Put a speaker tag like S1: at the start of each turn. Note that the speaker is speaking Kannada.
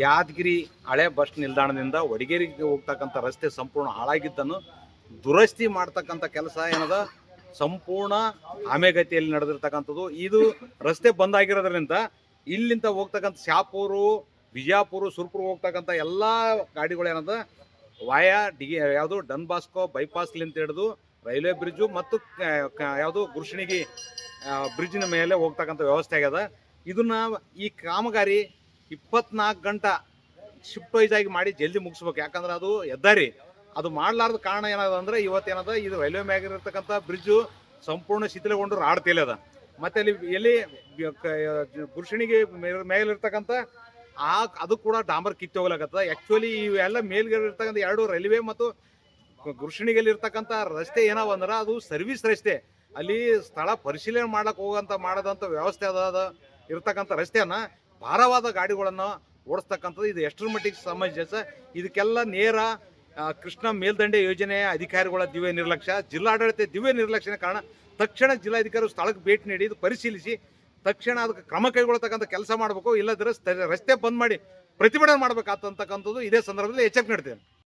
S1: ಯಾದಗಿರಿ ಹಳೆ ಬಸ್ ನಿಲ್ದಾಣದಿಂದ ವಡಗೇರಿಗೆ ಹೋಗ್ತಕ್ಕಂಥ ರಸ್ತೆ ಸಂಪೂರ್ಣ ಹಾಳಾಗಿದ್ದನ್ನು ದುರಸ್ತಿ ಮಾಡ್ತಕ್ಕಂಥ ಕೆಲಸ ಏನದ? ಸಂಪೂರ್ಣ ಆಮೆಗತಿಯಲ್ಲಿ ನಡೆದಿರ್ತಕ್ಕಂಥದ್ದು. ಇದು ರಸ್ತೆ ಬಂದ್ ಆಗಿರೋದ್ರಿಂದ ಇಲ್ಲಿಂದ ಹೋಗ್ತಕ್ಕಂಥ ಶಾಪೂರು, ಬಿಜಾಪುರ, ಸುರ್ಪುರ್ ಹೋಗ್ತಕ್ಕಂಥ ಎಲ್ಲ ಗಾಡಿಗಳು ಏನದ? ವಾಯಾ ಡಿ ಯಾವುದು ಡನ್ ಬಾಸ್ಕೋ ಬೈಪಾಸ್ಲಿಂತ ಹಿಡಿದು ರೈಲ್ವೆ ಬ್ರಿಡ್ಜು ಮತ್ತು ಯಾವುದು ಗುರುಷಣಿಗಿ ಬ್ರಿಡ್ಜಿನ ಮೇಲೆ ಹೋಗ್ತಕ್ಕಂಥ ವ್ಯವಸ್ಥೆ ಆಗ್ಯದ. ಇದನ್ನ ಈ ಕಾಮಗಾರಿ ಇಪ್ಪತ್ನಾಲ್ಕು ಗಂಟೆ ಶಿಫ್ಟ್ ವೈಸ್ ಆಗಿ ಮಾಡಿ ಜಲ್ದಿ ಮುಗಿಸ್ಬೇಕು. ಯಾಕಂದ್ರೆ ಅದು ಹೆದ್ದಾರಿ. ಅದು ಮಾಡಲಾರ್ದ ಕಾರಣ ಏನದ ಅಂದ್ರೆ ಇವತ್ತೇನದ ಇದು ರೈಲ್ವೆ ಮ್ಯಾಗಿರ್ತಕ್ಕಂಥ ಬ್ರಿಡ್ಜು ಸಂಪೂರ್ಣ ಶಿಥಿಲಗೊಂಡು ರಾಡ್ ತೇಲದ ಮತ್ತೆ ಅಲ್ಲಿ ಎಲ್ಲಿ ಗುರುಷಣಿಗೆ ಮೇಲಿರ್ತಕ್ಕಂಥ ಆ ಅದು ಕೂಡ ಡಾಂಬರ್ ಕಿತ್ತು ಹೋಗ್ಲಾಕತ್ತದ. ಆ್ಯಕ್ಚುಲಿ ಇವೆಲ್ಲ ಮೇಲ್ಗಿರ್ತಕ್ಕಂಥ ಎರಡು ರೈಲ್ವೆ ಮತ್ತು ಗುರುಷಿಣಿಗೆಲ್ಲಿ ಇರ್ತಕ್ಕಂಥ ರಸ್ತೆ ಏನವ ಅಂದ್ರೆ ಅದು ಸರ್ವಿಸ್ ರಸ್ತೆ. ಅಲ್ಲಿ ಸ್ಥಳ ಪರಿಶೀಲನೆ ಮಾಡಕ್ ಹೋಗಂತ ಮಾಡದಂತ ವ್ಯವಸ್ಥೆ ಅದ ಅದ ಇರ್ತಕ್ಕಂಥ ರಸ್ತೆಯನ್ನ ಭಾರವಾದ ಗಾಡಿಗಳನ್ನು ಓಡಿಸ್ತಕ್ಕಂಥದ್ದು ಇದು ಎಷ್ಟರ ಮಟ್ಟಿಗೆ ಸಮಂಜಸ ಇದಕ್ಕೆಲ್ಲ ನೇರ ಕೃಷ್ಣ ಮೇಲ್ದಂಡೆ ಯೋಜನೆಯ ಅಧಿಕಾರಿಗಳ ದಿವ್ಯ ನಿರ್ಲಕ್ಷ್ಯ, ಜಿಲ್ಲಾಡಳಿತ ದಿವ್ಯ ನಿರ್ಲಕ್ಷ್ಯನ ಕಾರಣ ತಕ್ಷಣ ಜಿಲ್ಲಾಧಿಕಾರಿ ಸ್ಥಳಕ್ಕೆ ಭೇಟಿ ನೀಡಿ ಇದು ಪರಿಶೀಲಿಸಿ, ತಕ್ಷಣ ಅದಕ್ಕೆ ಕ್ರಮ ಕೈಗೊಳ್ಳತಕ್ಕಂಥ ಕೆಲಸ ಮಾಡಬೇಕು ಇಲ್ಲದ್ರೆ ರಸ್ತೆ ಬಂದ್ ಮಾಡಿ ಪ್ರತಿಭಟನೆ ಮಾಡಬೇಕಾಗ್ತಕ್ಕಂಥದ್ದು ಇದೇ ಸಂದರ್ಭದಲ್ಲಿ ಎಚ್ಚರಿಕೆ ನೀಡ್ತೇನೆ.